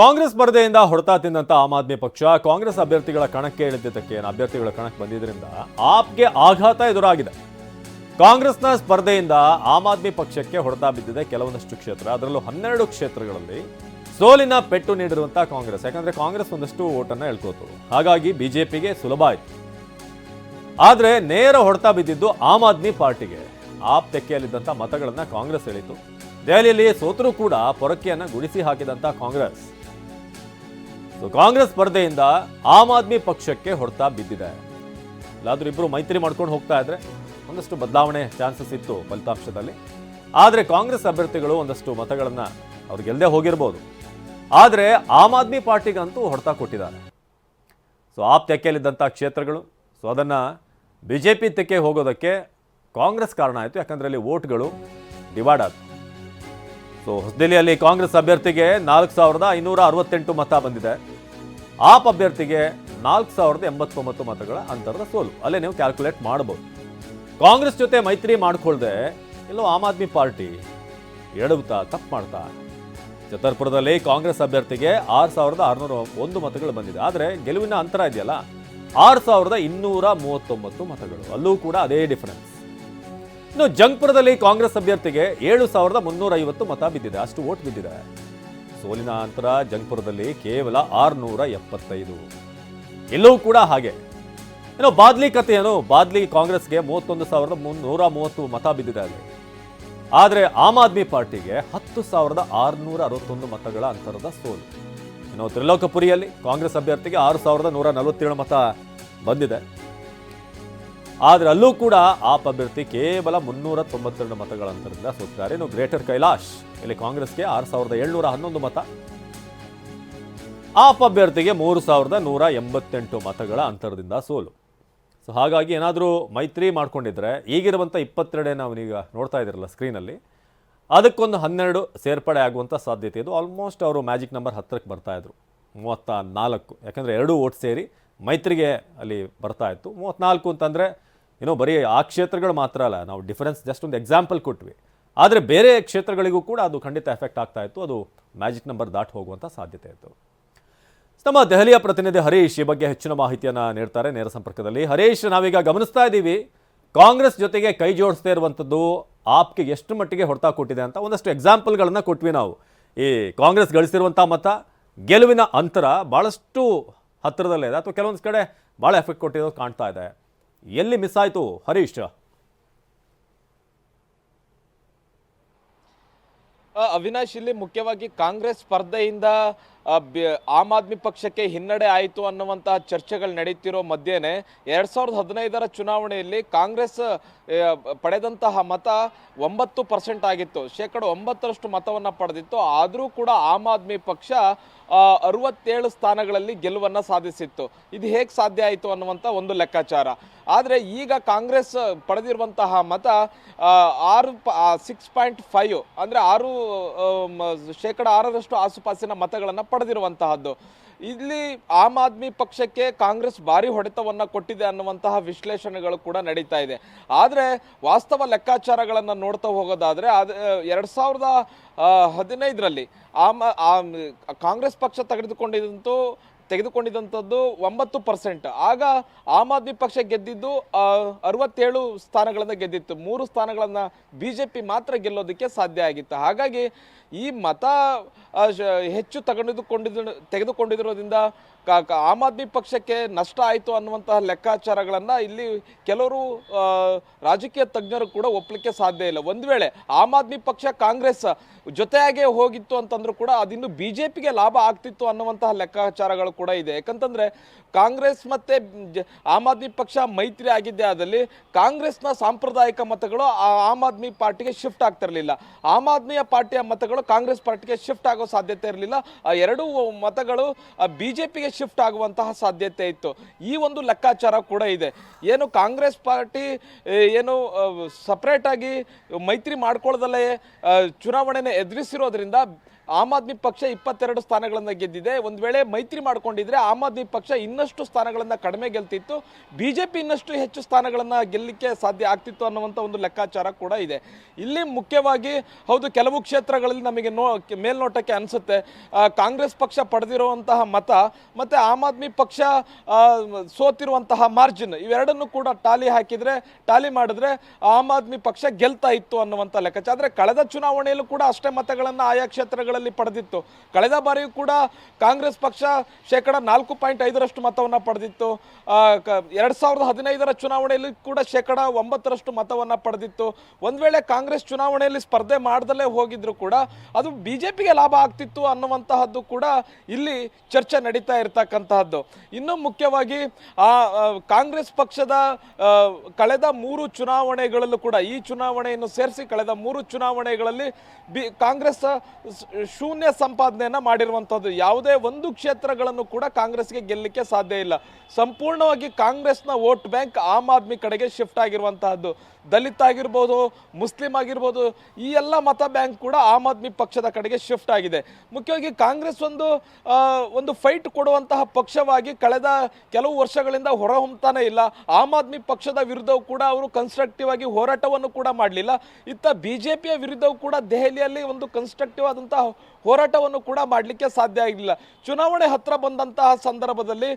ಕಾಂಗ್ರೆಸ್ ಸ್ಪರ್ಧೆಯಿಂದ ಹೊಡೆತ ತಿಂದಂತ ಆಮ್ ಆದ್ಮಿ ಪಕ್ಷ ಕಾಂಗ್ರೆಸ್ ಅಭ್ಯರ್ಥಿಗಳ ಕಣಕ್ಕೆ ಇಳಿದಿದ್ದಕ್ಕೆ ಅಭ್ಯರ್ಥಿಗಳ ಕಣಕ್ಕೆ ಬಂದಿದ್ದರಿಂದ ಆಪ್ಗೆ ಆಘಾತ ಎದುರಾಗಿದೆ. ಕಾಂಗ್ರೆಸ್ನ ಸ್ಪರ್ಧೆಯಿಂದ ಆಮ್ ಆದ್ಮಿ ಪಕ್ಷಕ್ಕೆ ಹೊಡೆತ ಬಿದ್ದಿದೆ ಕೆಲವೊಂದಷ್ಟು ಕ್ಷೇತ್ರ. ಅದರಲ್ಲೂ ಹನ್ನೆರಡು ಕ್ಷೇತ್ರಗಳಲ್ಲಿ ಸೋಲಿನ ಪೆಟ್ಟು ನೀಡಿರುವಂತಹ ಕಾಂಗ್ರೆಸ್. ಯಾಕಂದ್ರೆ ಕಾಂಗ್ರೆಸ್ ಒಂದಷ್ಟು ಓಟನ್ನ ಹೇಳ್ಕೋತು ಹಾಗಾಗಿ ಬಿಜೆಪಿಗೆ ಸುಲಭ ಆಯ್ತು. ಆದರೆ ನೇರ ಹೊಡೆತ ಬಿದ್ದಿದ್ದು ಆಮ್ ಆದ್ಮಿ ಪಾರ್ಟಿಗೆ. ಆಪ್ ತೆಕ್ಕೆಯಲ್ಲಿದ್ದಂಥ ಮತಗಳನ್ನ ಕಾಂಗ್ರೆಸ್ ಎಳಿತು. ದೆಹಲಿಯಲ್ಲಿ ಸೋತರೂ ಕೂಡ ಪೊರಕೆಯನ್ನು ಗುಡಿಸಿ ಹಾಕಿದಂತ ಕಾಂಗ್ರೆಸ್. ಸೊ ಕಾಂಗ್ರೆಸ್ ಸ್ಪರ್ಧೆಯಿಂದ ಆಮ್ ಆದ್ಮಿ ಪಕ್ಷಕ್ಕೆ ಹೊಡೆತ ಬಿದ್ದಿದೆ. ಇಲ್ಲಾದ್ರೂ ಇಬ್ಬರು ಮೈತ್ರಿ ಮಾಡ್ಕೊಂಡು ಹೋಗ್ತಾ ಇದ್ರೆ ಒಂದಷ್ಟು ಬದಲಾವಣೆ ಚಾನ್ಸಸ್ ಇತ್ತು ಫಲಿತಾಂಶದಲ್ಲಿ. ಆದರೆ ಕಾಂಗ್ರೆಸ್ ಅಭ್ಯರ್ಥಿಗಳು ಒಂದಷ್ಟು ಮತಗಳನ್ನು ಅವ್ರು ಗೆಲ್ಲದೆ ಹೋಗಿರ್ಬೋದು. ಆದರೆ ಆಮ್ ಆದ್ಮಿ ಪಾರ್ಟಿಗಂತೂ ಹೊಡೆತ ಕೊಟ್ಟಿದ್ದಾರೆ. ಸೊ ಆಪ್ ತೆಕ್ಕೆಯಲ್ಲಿದ್ದಂಥ ಕ್ಷೇತ್ರಗಳು, ಸೊ, ಅದನ್ನು ಬಿ ಜೆ ಪಿ ತೆಕ್ಕೆ ಹೋಗೋದಕ್ಕೆ ಕಾಂಗ್ರೆಸ್ ಕಾರಣ ಆಯಿತು. ಯಾಕಂದರೆ ಅಲ್ಲಿ ವೋಟ್ಗಳು ಡಿವೈಡ್ ಆದವು. ಸೊ ಹೊಸದಿಲ್ಲಿಯಲ್ಲಿ ಕಾಂಗ್ರೆಸ್ ಅಭ್ಯರ್ಥಿಗೆ ನಾಲ್ಕು ಸಾವಿರದ ಐನೂರ ಅರವತ್ತೆಂಟು ಮತ ಬಂದಿದೆ. ಆಪ್ ಅಭ್ಯರ್ಥಿಗೆ ನಾಲ್ಕು ಸಾವಿರದ ಎಂಬತ್ತೊಂಬತ್ತು ಮತಗಳ ಅಂತರದ ಸೋಲು. ಅಲ್ಲೇ ನೀವು ಕ್ಯಾಲ್ಕುಲೇಟ್ ಮಾಡ್ಬೋದು. ಕಾಂಗ್ರೆಸ್ ಜೊತೆ ಮೈತ್ರಿ ಮಾಡಿಕೊಳ್ಳದೆ ಇಲ್ಲೋ ಆಮ್ ಆದ್ಮಿ ಪಾರ್ಟಿ ಎಡವುತ್ತಾ, ತಪ್ಪು ಮಾಡ್ತಾ. ಛತರ್ಪುರದಲ್ಲಿ ಕಾಂಗ್ರೆಸ್ ಅಭ್ಯರ್ಥಿಗೆ ಆರು ಸಾವಿರದ ಆರುನೂರ ಒಂದು ಮತಗಳು ಬಂದಿದೆ. ಆದರೆ ಗೆಲುವಿನ ಅಂತರ ಇದೆಯಲ್ಲ? ಆರು ಸಾವಿರದ ಇನ್ನೂರ ಮೂವತ್ತೊಂಬತ್ತು ಮತಗಳು. ಅಲ್ಲೂ ಕೂಡ ಅದೇ ಡಿಫರೆನ್ಸ್ ಇನ್ನು ಜಂಗ್ಪುರದಲ್ಲಿ ಕಾಂಗ್ರೆಸ್ ಅಭ್ಯರ್ಥಿಗೆ ಏಳು ಸಾವಿರದ ಮುನ್ನೂರ ಐವತ್ತು ಮತ ಬಿದ್ದಿದೆ. ಅಷ್ಟು ಓಟ್ ಬಿದ್ದಿದೆ. ಸೋಲಿನ ನಂತರ ಜಂಗ್ಪುರದಲ್ಲಿ ಕೇವಲ ಆರುನೂರ ಎಪ್ಪತ್ತೈದು. ಎಲ್ಲವೂ ಕೂಡ ಹಾಗೆ. ಇನ್ನು ಬಾದ್ಲಿ ಏನು ಬಾದ್ಲಿ ಕಾಂಗ್ರೆಸ್ಗೆ ಮೂವತ್ತೊಂದು ಸಾವಿರದ ಮುನ್ನೂರ ಮೂವತ್ತು ಮತ ಬಿದ್ದಿದೆ ಅಲ್ಲಿ. ಆದರೆ ಆಮ್ ಆದ್ಮಿ ಪಾರ್ಟಿಗೆ ಹತ್ತು ಸಾವಿರದ ಆರುನೂರ ಅರವತ್ತೊಂದು ಮತಗಳ ಅಂತರದ ಸೋಲು. ಇನ್ನು ತ್ರಿಲೋಕಪುರಿಯಲ್ಲಿ ಕಾಂಗ್ರೆಸ್ ಅಭ್ಯರ್ಥಿಗೆ ಆರು ಸಾವಿರದ ನೂರ ನಲವತ್ತೇಳು ಮತ ಬಂದಿದೆ. ಆದರೆ ಅಲ್ಲೂ ಕೂಡ ಆಪ್ ಅಭ್ಯರ್ಥಿ ಕೇವಲ ಮುನ್ನೂರ ತೊಂಬತ್ತೆರಡು ಮತಗಳ ಅಂತರದಿಂದ ಸೋತಿದ್ದಾರೆ. ಇನ್ನು ಗ್ರೇಟರ್ ಕೈಲಾಶ್, ಇಲ್ಲಿ ಕಾಂಗ್ರೆಸ್ಗೆ ಆರು ಸಾವಿರದ ಏಳ್ನೂರ ಹನ್ನೊಂದು ಮತ. ಆಪ್ ಅಭ್ಯರ್ಥಿಗೆ ಮೂರು ಸಾವಿರದ ನೂರ ಎಂಬತ್ತೆಂಟು ಮತಗಳ ಅಂತರದಿಂದ ಸೋಲು. ಸೊ ಹಾಗಾಗಿ ಏನಾದರೂ ಮೈತ್ರಿ ಮಾಡಿಕೊಂಡಿದ್ರೆ ಈಗಿರುವಂಥ ಇಪ್ಪತ್ತೆರಡೇ ನಾವು ಈಗ ನೋಡ್ತಾ ಇದ್ದೀರಲ್ಲ ಸ್ಕ್ರೀನಲ್ಲಿ, ಅದಕ್ಕೊಂದು ಹನ್ನೆರಡು ಸೇರ್ಪಡೆ ಆಗುವಂಥ ಸಾಧ್ಯತೆ ಇದು. ಆಲ್ಮೋಸ್ಟ್ ಅವರು ಮ್ಯಾಜಿಕ್ ನಂಬರ್ ಹತ್ತಕ್ಕೆ ಬರ್ತಾಯಿದ್ರು ಮೂವತ್ತ ನಾಲ್ಕು. ಯಾಕಂದರೆ ಎರಡೂ ಓಟ್ ಸೇರಿ ಮೈತ್ರಿಗೆ ಅಲ್ಲಿ ಬರ್ತಾ ಇತ್ತು. ಮೂವತ್ತ್ನಾಲ್ಕು ಅಂತಂದರೆ ಏನೋ ಬರೀ ಆ ಕ್ಷೇತ್ರಗಳು ಮಾತ್ರ ಅಲ್ಲ, ನಾವು ಡಿಫರೆನ್ಸ್ ಜಸ್ಟ್ ಒಂದು ಎಕ್ಸಾಂಪಲ್ ಕೊಟ್ವಿ. ಆದರೆ ಬೇರೆ ಕ್ಷೇತ್ರಗಳಿಗೂ ಕೂಡ ಅದು ಖಂಡಿತ ಎಫೆಕ್ಟ್ ಆಗ್ತಾ ಇತ್ತು. ಅದು ಮ್ಯಾಜಿಕ್ ನಂಬರ್ ದಾಟಿ ಹೋಗುವಂಥ ಸಾಧ್ಯತೆ ಇತ್ತು. ನಮ್ಮ ದೆಹಲಿಯ ಪ್ರತಿನಿಧಿ ಹರೀಶ್ ಈ ಬಗ್ಗೆ ಹೆಚ್ಚಿನ ಮಾಹಿತಿಯನ್ನು ನೀಡ್ತಾರೆ. ನೇರ ಸಂಪರ್ಕದಲ್ಲಿ ಹರೀಶ್, ನಾವೀಗ ಗಮನಿಸ್ತಾ ಇದ್ದೀವಿ. ಕಾಂಗ್ರೆಸ್ ಜೊತೆಗೆ ಕೈ ಜೋಡಿಸ್ತಾ ಇರುವಂಥದ್ದು ಆಪ್ಗೆ ಎಷ್ಟು ಮಟ್ಟಿಗೆ ಹೊಡೆತ ಕೊಟ್ಟಿದೆ ಅಂತ ಒಂದಷ್ಟು ಎಕ್ಸಾಂಪಲ್ಗಳನ್ನು ಕೊಟ್ವಿ ನಾವು. ಈ ಕಾಂಗ್ರೆಸ್ ಗಳಿಸಿರುವಂಥ ಮತ, ಗೆಲುವಿನ ಅಂತರ ಭಾಳಷ್ಟು ಹತ್ತಿರದಲ್ಲೇ ಇದೆ. ಅಥವಾ ಕೆಲವೊಂದು ಕಡೆ ಭಾಳ ಎಫೆಕ್ಟ್ ಕೊಟ್ಟಿರೋದು ಕಾಣ್ತಾ ಇದೆ. ಎಲ್ಲಿ ಮಿಸ್ ಆಯಿತು ಹರೀಶ್? ಅವಿನಾಶ್ ಇಲ್ಲಿ ಮುಖ್ಯವಾಗಿ ಕಾಂಗ್ರೆಸ್ ಸ್ಪರ್ಧೆಯಿಂದ ಆಮ್ ಆದ್ಮಿ ಪಕ್ಷಕ್ಕೆ ಹಿನ್ನಡೆ ಆಯಿತು ಅನ್ನುವಂತಹ ಚರ್ಚೆಗಳು ನಡೀತಿರೋ ಮಧ್ಯೆನೆ ಎರಡ್ ಸಾವಿರದ ಹದಿನೈದರ ಚುನಾವಣೆಯಲ್ಲಿ ಕಾಂಗ್ರೆಸ್ ಪಡೆದಂತಹ ಮತ ಒಂಬತ್ತು ಪರ್ಸೆಂಟ್ ಆಗಿತ್ತು. ಶೇಕಡ ಒಂಬತ್ತರಷ್ಟು ಮತವನ್ನು ಪಡೆದಿತ್ತು. ಆದರೂ ಕೂಡ ಆಮ್ ಆದ್ಮಿ ಪಕ್ಷ ಅರವತ್ತೇಳು ಸ್ಥಾನಗಳಲ್ಲಿ ಗೆಲುವನ್ನು ಸಾಧಿಸಿತ್ತು. ಇದು ಹೇಗೆ ಸಾಧ್ಯ ಆಯಿತು ಅನ್ನುವಂಥ ಒಂದು ಲೆಕ್ಕಾಚಾರ. ಆದರೆ ಈಗ ಕಾಂಗ್ರೆಸ್ ಪಡೆದಿರುವಂತಹ ಮತ ಆರು ಆರು ಸಿಕ್ಸ್ ಪಾಯಿಂಟ್ ಫೈವ್ ಅಂದರೆ ಆರು ಶೇಕಡ ಆರರಷ್ಟು ಆಸುಪಾಸಿನ ಮತಗಳನ್ನು ಪಡೆದಿರುವಂತಹದ್ದು ಇಲ್ಲಿ ಆಮ್ ಆದ್ಮಿ ಪಕ್ಷಕ್ಕೆ ಕಾಂಗ್ರೆಸ್ ಭಾರಿ ಹೊಡೆತವನ್ನು ಕೊಟ್ಟಿದೆ ಅನ್ನುವಂತಹ ವಿಶ್ಲೇಷಣೆಗಳು ಕೂಡ ನಡೀತಾ ಇದೆ. ಆದರೆ ವಾಸ್ತವ ಲೆಕ್ಕಾಚಾರಗಳನ್ನು ನೋಡ್ತಾ ಹೋಗೋದಾದ್ರೆ ಅದು ಎರಡು ಸಾವಿರದ ಹದಿನೈದರಲ್ಲಿ ಆಮ್- ಕಾಂಗ್ರೆಸ್ ಪಕ್ಷ ತೆಗೆದುಕೊಂಡಿದ್ದಂತೂ ತೆಗೆದುಕೊಂಡಿದ್ದಂಥದ್ದು ಒಂಬತ್ತು ಪರ್ಸೆಂಟ್. ಆಗ ಆಮ್ ಆದ್ಮಿ ಪಕ್ಷ ಗೆದ್ದಿದ್ದು ಅರವತ್ತೇಳು ಸ್ಥಾನಗಳನ್ನು ಗೆದ್ದಿತ್ತು. ಮೂರು ಸ್ಥಾನಗಳನ್ನು ಬಿ ಜೆ ಪಿ ಮಾತ್ರ ಗೆಲ್ಲೋದಕ್ಕೆ ಸಾಧ್ಯ ಆಗಿತ್ತು. ಹಾಗಾಗಿ ಈ ಮತ ಹೆಚ್ಚು ತಗೊಂಡಿದ್ದುಕೊಂಡಿದ್ದು ತೆಗೆದುಕೊಂಡಿರೋದ್ರಿಂದ ಆಮ್ ಆದ್ಮಿ ಪಕ್ಷಕ್ಕೆ ನಷ್ಟ ಆಯಿತು ಅನ್ನುವಂತಹ ಲೆಕ್ಕಾಚಾರಗಳನ್ನು ಇಲ್ಲಿ ಕೆಲವರು ರಾಜಕೀಯ ತಜ್ಞರು ಕೂಡ ಒಪ್ಪಲಿಕ್ಕೆ ಸಾಧ್ಯ ಇಲ್ಲ. ಒಂದು ವೇಳೆ ಆಮ್ ಆದ್ಮಿ ಪಕ್ಷ ಕಾಂಗ್ರೆಸ್ ಜೊತೆಯಾಗೇ ಹೋಗಿತ್ತು ಅಂತಂದ್ರೂ ಕೂಡ ಅದಿನ್ನು ಬಿ ಜೆ ಪಿಗೆ ಲಾಭ ಆಗ್ತಿತ್ತು ಅನ್ನುವಂತಹ ಲೆಕ್ಕಾಚಾರಗಳು ಕೂಡ ಇದೆ. ಯಾಕಂತಂದ್ರೆ ಕಾಂಗ್ರೆಸ್ ಮತ್ತೆ ಆಮ್ ಆದ್ಮಿ ಪಕ್ಷ ಮೈತ್ರಿ ಆಗಿದ್ದೆ ಆದಲ್ಲಿ ಕಾಂಗ್ರೆಸ್ನ ಸಾಂಪ್ರದಾಯಿಕ ಮತಗಳು ಆಮ್ ಆದ್ಮಿ ಪಾರ್ಟಿಗೆ ಶಿಫ್ಟ್ ಆಗ್ತಿರಲಿಲ್ಲ ಆಮ್ ಆದ್ಮಿಯ ಪಾರ್ಟಿಯ ಮತಗಳು ಕಾಂಗ್ರೆಸ್ ಪಾರ್ಟಿಗೆ ಶಿಫ್ಟ್ ಆಗೋ ಸಾಧ್ಯತೆ ಇರಲಿಲ್ಲ. ಆ ಎರಡೂ ಮತಗಳು ಬಿ ಜೆ ಪಿಗೆ ಶಿಫ್ಟ್ ಆಗುವಂತಹ ಸಾಧ್ಯತೆ ಇತ್ತು. ಈ ಒಂದು ಲೆಕ್ಕಾಚಾರ ಕೂಡ ಇದೆ. ಏನು ಕಾಂಗ್ರೆಸ್ ಪಾರ್ಟಿ ಏನು ಸಪ್ರೇಟಾಗಿ ಮೈತ್ರಿ ಮಾಡ್ಕೊಳ್ಳದಲ್ಲೇ ಚುನಾವಣೆನ ಎದುರಿಸಿರೋದ್ರಿಂದ ಆಮ್ ಆದ್ಮಿ ಪಕ್ಷ ಇಪ್ಪತ್ತೆರಡು ಸ್ಥಾನಗಳನ್ನು ಗೆದ್ದಿದೆ. ಒಂದ್ ವೇಳೆ ಮೈತ್ರಿ ಮಾಡ್ಕೊಂಡಿದ್ರೆ ಆಮ್ ಆದ್ಮಿ ಪಕ್ಷ ಇನ್ನಷ್ಟು ಸ್ಥಾನಗಳನ್ನು ಕಡಿಮೆ ಗೆಲ್ತಿತ್ತು. ಬಿಜೆಪಿ ಇನ್ನಷ್ಟು ಹೆಚ್ಚು ಸ್ಥಾನಗಳನ್ನು ಗೆಲ್ಲಲಿಕ್ಕೆ ಸಾಧ್ಯ ಆಗ್ತಿತ್ತು ಅನ್ನುವಂಥ ಒಂದು ಲೆಕ್ಕಾಚಾರ ಕೂಡ ಇದೆ. ಇಲ್ಲಿ ಮುಖ್ಯವಾಗಿ ಹೌದು, ಕೆಲವು ಕ್ಷೇತ್ರಗಳಲ್ಲಿ ನಮಗೆ ನೋ ಮೇಲ್ನೋಟಕ್ಕೆ ಅನಿಸುತ್ತೆ. ಕಾಂಗ್ರೆಸ್ ಪಕ್ಷ ಪಡೆದಿರುವಂತಹ ಮತ, ಮತ್ತೆ ಆಮ್ ಆದ್ಮಿ ಪಕ್ಷ ಸೋತಿರುವಂತಹ ಮಾರ್ಜಿನ್ ಇವೆರಡನ್ನು ಕೂಡ ಟಾಲಿ ಹಾಕಿದ್ರೆ, ಟಾಲಿ ಮಾಡಿದ್ರೆ ಆಮ್ ಆದ್ಮಿ ಪಕ್ಷ ಗೆಲ್ತಾ ಇತ್ತು ಅನ್ನುವಂಥ ಲೆಕ್ಕಾಚಾರ. ಆದರೆ ಕಳೆದ ಚುನಾವಣೆಯಲ್ಲೂ ಕೂಡ ಅಷ್ಟೇ ಮತಗಳನ್ನು ಆಯಾ ಕ್ಷೇತ್ರಗಳಲ್ಲಿ ಪಡೆದಿತ್ತು. ಕಳೆದ ಬಾರಿಯೂ ಕೂಡ ಕಾಂಗ್ರೆಸ್ ಪಕ್ಷ ಶೇಕಡ ನಾಲ್ಕು ಪಾಯಿಂಟ್ ಐದರಷ್ಟು ಮತವನ್ನು ಪಡೆದಿತ್ತು. ಎರಡ್ ಸಾವಿರದ ಹದಿನೈದರ ಚುನಾವಣೆಯಲ್ಲಿ ಕೂಡ ಶೇಕಡ ಒಂಬತ್ತರಷ್ಟು ಮತವನ್ನು ಪಡೆದಿತ್ತು. ಒಂದ್ ವೇಳೆ ಕಾಂಗ್ರೆಸ್ ಚುನಾವಣೆಯಲ್ಲಿ ಸ್ಪರ್ಧೆ ಮಾಡದಲ್ಲೇ ಹೋಗಿದ್ರು ಕೂಡ ಅದು ಬಿಜೆಪಿಗೆ ಲಾಭ ಆಗ್ತಿತ್ತು ಅನ್ನುವಂತಹದ್ದು ಕೂಡ ಇಲ್ಲಿ ಚರ್ಚೆ ನಡೀತಾ ಇರತಕ್ಕಂತಹದ್ದು. ಇನ್ನು ಮುಖ್ಯವಾಗಿ, ಆ ಕಾಂಗ್ರೆಸ್ ಪಕ್ಷದ ಕಳೆದ ಮೂರು ಚುನಾವಣೆಗಳಲ್ಲೂ ಕೂಡ ಈ ಚುನಾವಣೆಯನ್ನು ಸೇರಿಸಿ ಕಳೆದ ಮೂರು ಚುನಾವಣೆಗಳಲ್ಲಿ ಬಿ, ಕಾಂಗ್ರೆಸ್ ಶೂನ್ಯ ಸಂಪಾದನೆಯನ್ನ ಮಾಡಿರುವಂಥದ್ದು ಯಾವುದೇ ಒಂದು ಕ್ಷೇತ್ರಗಳನ್ನು ಕೂಡ ಕಾಂಗ್ರೆಸ್ಗೆ ಗೆಲ್ಲಲಿಕ್ಕೆ ಸಾಧ್ಯ ಇಲ್ಲ. ಸಂಪೂರ್ಣವಾಗಿ ಕಾಂಗ್ರೆಸ್ನ ವೋಟ್ ಬ್ಯಾಂಕ್ ಆಮ್ ಆದ್ಮಿ ಕಡೆಗೆ ಶಿಫ್ಟ್ ಆಗಿರುವಂತಹದ್ದು. ದಲಿತ ಆಗಿರ್ಬೋದು, ಮುಸ್ಲಿಂ ಆಗಿರ್ಬೋದು, ಈ ಎಲ್ಲ ಮತ ಬ್ಯಾಂಕ್ ಕೂಡ ಆಮ್ ಆದ್ಮಿ ಪಕ್ಷದ ಕಡೆಗೆ ಶಿಫ್ಟ್ ಆಗಿದೆ. ಮುಖ್ಯವಾಗಿ ಕಾಂಗ್ರೆಸ್ ಒಂದು ಒಂದು ಫೈಟ್ ಕೊಡುವಂತಹ ಪಕ್ಷವಾಗಿ ಕಳೆದ ಕೆಲವು ವರ್ಷಗಳಿಂದ ಹೊರಹೊಮ್ಮತಾನೆ ಇಲ್ಲ. ಆಮ್ ಆದ್ಮಿ ಪಕ್ಷದ ವಿರುದ್ಧವೂ ಕೂಡ ಅವರು ಕನ್ಸ್ಟ್ರಕ್ಟಿವ್ ಆಗಿ ಹೋರಾಟವನ್ನು ಕೂಡ ಮಾಡಲಿಲ್ಲ. ಇತ್ತ ಬಿಜೆಪಿಯ ವಿರುದ್ಧವೂ ಕೂಡ ದೆಹಲಿಯಲ್ಲಿ ಒಂದು ಕನ್ಸ್ಟ್ರಕ್ಟಿವ್ ಆದಂತಹ now ಹೋರಾಟವನ್ನು ಕೂಡ ಮಾಡಲಿಕ್ಕೆ ಸಾಧ್ಯ ಆಗಲಿಲ್ಲ. ಚುನಾವಣೆ ಹತ್ರ ಬಂದಂತಹ ಸಂದರ್ಭದಲ್ಲಿ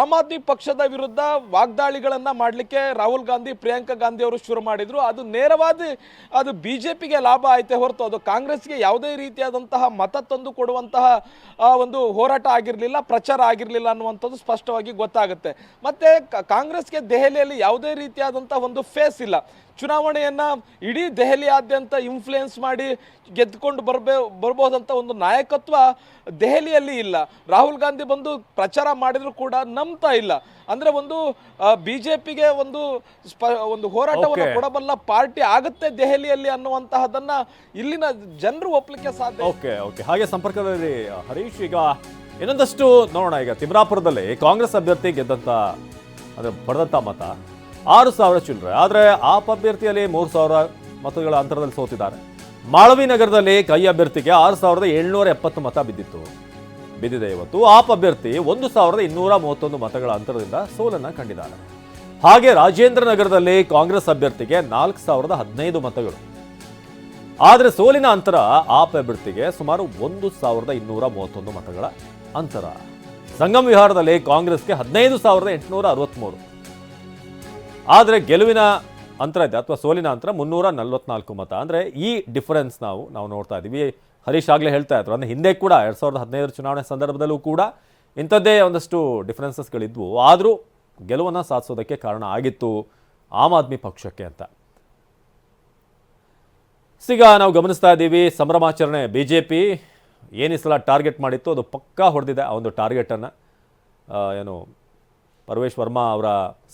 ಆಮ್ ಆದ್ಮಿ ಪಕ್ಷದ ವಿರುದ್ಧ ವಾಗ್ದಾಳಿಗಳನ್ನು ಮಾಡಲಿಕ್ಕೆ ರಾಹುಲ್ ಗಾಂಧಿ, ಪ್ರಿಯಾಂಕಾ ಗಾಂಧಿ ಅವರು ಶುರು ಮಾಡಿದ್ರು. ಅದು ನೇರವಾಗಿ ಅದು ಬಿಜೆಪಿಗೆ ಲಾಭ ಆಯ್ತೆ ಹೊರತು ಅದು ಕಾಂಗ್ರೆಸ್ಗೆ ಯಾವುದೇ ರೀತಿಯಾದಂತಹ ಮತ ತಂದು ಕೊಡುವಂತಹ ಒಂದು ಹೋರಾಟ ಆಗಿರಲಿಲ್ಲ, ಪ್ರಚಾರ ಆಗಿರಲಿಲ್ಲ ಅನ್ನುವಂಥದ್ದು ಸ್ಪಷ್ಟವಾಗಿ ಗೊತ್ತಾಗುತ್ತೆ. ಮತ್ತೆ ಕಾಂಗ್ರೆಸ್ಗೆ ದೆಹಲಿಯಲ್ಲಿ ಯಾವುದೇ ರೀತಿಯಾದಂತಹ ಒಂದು ಫೇಸ್ ಇಲ್ಲ. ಚುನಾವಣೆಯನ್ನು ಇಡೀ ದೆಹಲಿಯಾದ್ಯಂತ ಇನ್ಫ್ಲುಯೆನ್ಸ್ ಮಾಡಿ ಗೆದ್ದುಕೊಂಡು ಬರಬೇ, ಬರ್ಬೋದಂತ ಒಂದು ನಾಯಕತ್ವ ದೆಹಲಿಯಲ್ಲಿ ಇಲ್ಲ. ರಾಹುಲ್ ಗಾಂಧಿ ಬಂದು ಪ್ರಚಾರ ಮಾಡಿದ್ರು ಕೂಡ ನಂಬ್ತಾ ಇಲ್ಲ. ಅಂದ್ರೆ ಒಂದು ಬಿಜೆಪಿಗೆ ಒಂದು ಸ್ಪ ಒಂದು ಹೋರಾಟವನ್ನು ಕೊಡಬಲ್ಲ ಪಾರ್ಟಿ ಆಗುತ್ತೆ ದೆಹಲಿಯಲ್ಲಿ ಅನ್ನುವಂತಹದನ್ನ ಇಲ್ಲಿನ ಜನರು ಒಪ್ಲಿಕ್ಕೆ ಸಾಧ್ಯ ಓಕೆ ಓಕೆ ಹಾಗೆ ಸಂಪರ್ಕದಲ್ಲಿ ಹರೀಶ್ ಈಗ ಇನ್ನೊಂದಷ್ಟು ನೋಡೋಣ. ಈಗ ತಿಮ್ರಾಪುರದಲ್ಲಿ ಕಾಂಗ್ರೆಸ್ ಅಭ್ಯರ್ಥಿ ಗೆದ್ದಂತ ಅಂದ್ರೆ ಪಡೆದಂತ ಮತ ಆರು ಸಾವಿರ ಚಿಲ್ಲರೆ. ಆದರೆ ಆಪ್ ಅಭ್ಯರ್ಥಿಯಲ್ಲಿ ಮೂರು ಸಾವಿರ ಮತಗಳ ಅಂತರದಲ್ಲಿ ಸೋತಿದ್ದಾರೆ. ಮಾಳವಿ ನಗರದಲ್ಲಿ ಕೈ ಅಭ್ಯರ್ಥಿಗೆ ಆರು ಸಾವಿರದ ಏಳ್ನೂರ ಎಪ್ಪತ್ತು ಮತ ಬಿದ್ದಿತ್ತು. ಬಿದ್ದಿದೆ ಇವತ್ತು ಆಪ್ ಅಭ್ಯರ್ಥಿ ಒಂದು ಸಾವಿರದ ಇನ್ನೂರ ಮೂವತ್ತೊಂದು ಮತಗಳ ಅಂತರದಿಂದ ಸೋಲನ್ನ ಕಂಡಿದ್ದಾರೆ. ಹಾಗೆ ರಾಜೇಂದ್ರ ನಗರದಲ್ಲಿ ಕಾಂಗ್ರೆಸ್ ಅಭ್ಯರ್ಥಿಗೆ ನಾಲ್ಕು ಸಾವಿರದ ಹದಿನೈದು ಮತಗಳು. ಆದರೆ ಸೋಲಿನ ಅಂತರ ಆಪ್ ಅಭ್ಯರ್ಥಿಗೆ ಸುಮಾರು ಒಂದು ಸಾವಿರದ ಇನ್ನೂರ ಮೂವತ್ತೊಂದು ಮತಗಳ ಅಂತರ. ಸಂಗಮ್ ವಿಹಾರದಲ್ಲಿ ಕಾಂಗ್ರೆಸ್ಗೆ ಹದಿನೈದು ಸಾವಿರದ ಎಂಟುನೂರ ಅರವತ್ತ್ಮೂರು ಆದರೆ ಗೆಲುವಿನ ಅಂತರ ಇದೆ ಅಥವಾ ಸೋಲಿನ ಅಂತರ ಮುನ್ನೂರ ನಲವತ್ನಾಲ್ಕು ಮತ. ಅಂದರೆ ಈ ಡಿಫರೆನ್ಸ್ ನಾವು ನಾವು ನೋಡ್ತಾ ಇದ್ದೀವಿ ಹರೀಶ್ ಆಗಲೇ ಹೇಳ್ತಾ ಇದ್ರು. ಅಂದರೆ ಹಿಂದೆ ಕೂಡ ಎರಡು ಸಾವಿರದ ಹದಿನೈದರ ಚುನಾವಣೆ ಸಂದರ್ಭದಲ್ಲೂ ಕೂಡ ಇಂಥದ್ದೇ ಒಂದಷ್ಟು ಡಿಫ್ರೆನ್ಸಸ್ಗಳಿದ್ವು ಆದರೂ ಗೆಲುವನ್ನು ಸಾಧಿಸೋದಕ್ಕೆ ಕಾರಣ ಆಗಿತ್ತು ಆಮ್ ಆದ್ಮಿ ಪಕ್ಷಕ್ಕೆ ಅಂತ. ಈಗ ನಾವು ಗಮನಿಸ್ತಾ ಇದ್ದೀವಿ ಸಂಭ್ರಮಾಚರಣೆ. ಬಿ ಜೆ ಪಿ ಏನಿಸಲ ಟಾರ್ಗೆಟ್ ಮಾಡಿತ್ತು, ಅದು ಪಕ್ಕಾ ಹೊಡೆದಿದೆ ಆ ಒಂದು ಟಾರ್ಗೆಟನ್ನು ಏನು ಪರವೇಶ್ ವರ್ಮಾ ಅವರ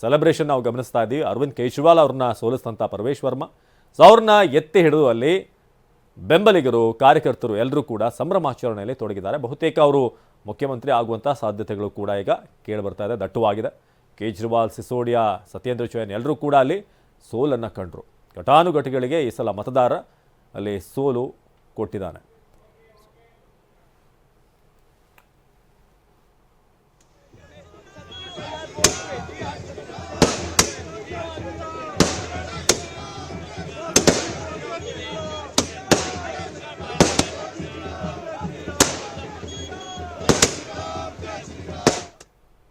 ಸೆಲೆಬ್ರೇಷನ್ ನಾವು ಗಮನಿಸ್ತಾ ಇದ್ದೀವಿ. ಅರವಿಂದ್ ಕೇಜ್ರಿವಾಲ್ ಅವ್ರನ್ನ ಸೋಲಿಸಿದಂಥ ಪರವೇಶ್ ವರ್ಮಾ. ಸೊ ಅವ್ರನ್ನ ಎತ್ತಿ ಹಿಡಿದು ಅಲ್ಲಿ ಬೆಂಬಲಿಗರು, ಕಾರ್ಯಕರ್ತರು ಎಲ್ಲರೂ ಕೂಡ ಸಂಭ್ರಮಾಚರಣೆಯಲ್ಲಿ ತೊಡಗಿದ್ದಾರೆ. ಬಹುತೇಕ ಅವರು ಮುಖ್ಯಮಂತ್ರಿ ಆಗುವಂಥ ಸಾಧ್ಯತೆಗಳು ಕೂಡ ಈಗ ಕೇಳಿಬರ್ತಾ ಇದೆ. ದಟ್ಟವಾಗಿದೆ. ಕೇಜ್ರಿವಾಲ್, ಸಿಸೋಡಿಯಾ, ಸತ್ಯೇಂದ್ರ ಚೌಹಾನ್ ಎಲ್ಲರೂ ಕೂಡ ಅಲ್ಲಿ ಸೋಲನ್ನು ಕಂಡರು. ಘಟಾನುಘಟಿಗಳಿಗೆ ಈ ಸಲ ಮತದಾರ ಅಲ್ಲಿ ಸೋಲು ಕೊಟ್ಟಿದ್ದಾನೆ.